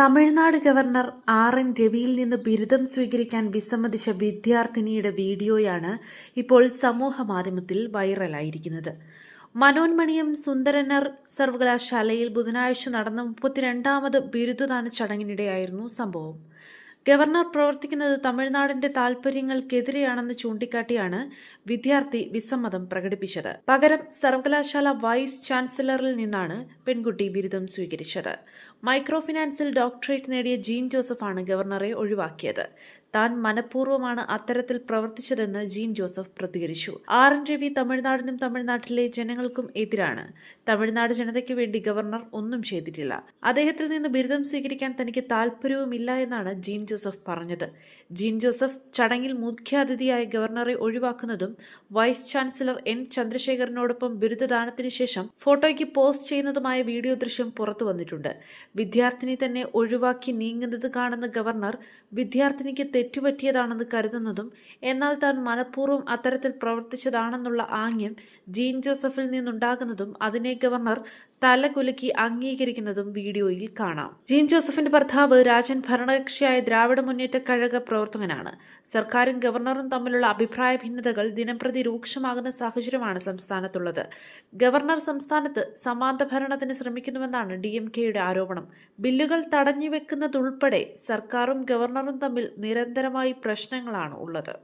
Tamil Nadu governor R N രവിയിൽ നിന്ന് ബിരുദം സ്വീകരിക്കാൻ വിസമ്മതിച്ച വിദ്യാർത്ഥിനിയുടെ വീഡിയോയാണ് ഇപ്പോൾ സമൂഹ മാധ്യമത്തിൽ വൈറലായിരിക്കുന്നത്. മനോന്മണിയം സുന്ദരനർ സർവകലാശാലയിൽ ബുധനാഴ്ച നടന്ന മുപ്പത്തിരണ്ടാമത് ബിരുദദാന ചടങ്ങിനിടെയായിരുന്നു സംഭവം. ഗവർണർ പ്രവർത്തിക്കുന്നത് തമിഴ്നാടിന്റെ താൽപര്യങ്ങൾക്കെതിരെയാണെന്ന് ചൂണ്ടിക്കാട്ടിയാണ് വിദ്യാർത്ഥി വിസമ്മതം പ്രകടിപ്പിച്ചത്. പകരം സർവകലാശാല വൈസ് ചാൻസലറിൽ നിന്നാണ് പെൺകുട്ടി ബിരുദം സ്വീകരിച്ചത്. മൈക്രോ ഫിനാൻസിൽ ഡോക്ടറേറ്റ് നേടിയ ജീൻ ജോസഫാണ് ഗവർണറെ ഒഴിവാക്കിയത്. താൻ മനഃപൂർവമാണ് അത്തരത്തിൽ പ്രവർത്തിച്ചതെന്ന് ജീൻ ജോസഫ് പ്രതികരിച്ചു. ആർ എൻ രവി തമിഴ്നാടിനും തമിഴ്നാട്ടിലെ ജനങ്ങൾക്കും എതിരാണ്. തമിഴ്നാട് ജനതയ്ക്ക് വേണ്ടി ഗവർണർ ഒന്നും ചെയ്തിട്ടില്ല. അദ്ദേഹത്തിൽ നിന്ന് ബിരുദം സ്വീകരിക്കാൻ തനിക്ക് താല്പര്യവുമില്ല എന്നാണ് ജീൻ ജോസഫ് പറഞ്ഞത്. ജീൻ ജോസഫ് ചടങ്ങിൽ മുഖ്യാതിഥിയായ ഗവർണറെ ഒഴിവാക്കുന്നതും വൈസ് ചാൻസലർ എൻ ചന്ദ്രശേഖരനോടൊപ്പം ബിരുദദാനത്തിന് ശേഷം ഫോട്ടോയ്ക്ക് പോസ്റ്റ് ചെയ്യുന്നതുമായ വീഡിയോ ദൃശ്യം പുറത്തു വന്നിട്ടുണ്ട്. വിദ്യാർത്ഥിനി തന്നെ ഒഴിവാക്കി നീങ്ങുന്നത് കാണുന്ന ഗവർണർ വിദ്യാർത്ഥിനിക്ക് തെറ്റുപറ്റിയതാണെന്ന് കരുതുന്നതും എന്നാൽ താൻ മനഃപൂർവം അത്തരത്തിൽ പ്രവർത്തിച്ചതാണെന്നുള്ള ആംഗ്യം ജീൻ ജോസഫിൽ നിന്നുണ്ടാകുന്നതും അതിനെ ഗവർണർ തലകുലുക്കി അംഗീകരിക്കുന്നതും വീഡിയോയിൽ കാണാം. ജീൻ ജോസഫിന്റെ ഭർത്താവ് രാജൻ ഭരണകക്ഷിയായ ദ്രാവിഡ മുന്നേറ്റ കഴക പ്രവർത്തകനാണ്. സർക്കാരും ഗവർണറും തമ്മിലുള്ള അഭിപ്രായ ഭിന്നതകൾ ദിനംപ്രതി രൂക്ഷമാകുന്ന സാഹചര്യമാണ് സംസ്ഥാനത്തുള്ളത്. ഗവർണർ സംസ്ഥാനത്ത് സമാന്ത ഭരണത്തിന് ശ്രമിക്കുന്നുവെന്നാണ് ഡി എം കെയുടെ ആരോപണം. ബില്ലുകൾ തടഞ്ഞുവെക്കുന്നതുൾപ്പെടെ സർക്കാരും ഗവർണറും തമ്മിൽ നിരന്തരമായി പ്രശ്നങ്ങളാണ് ഉള്ളത്.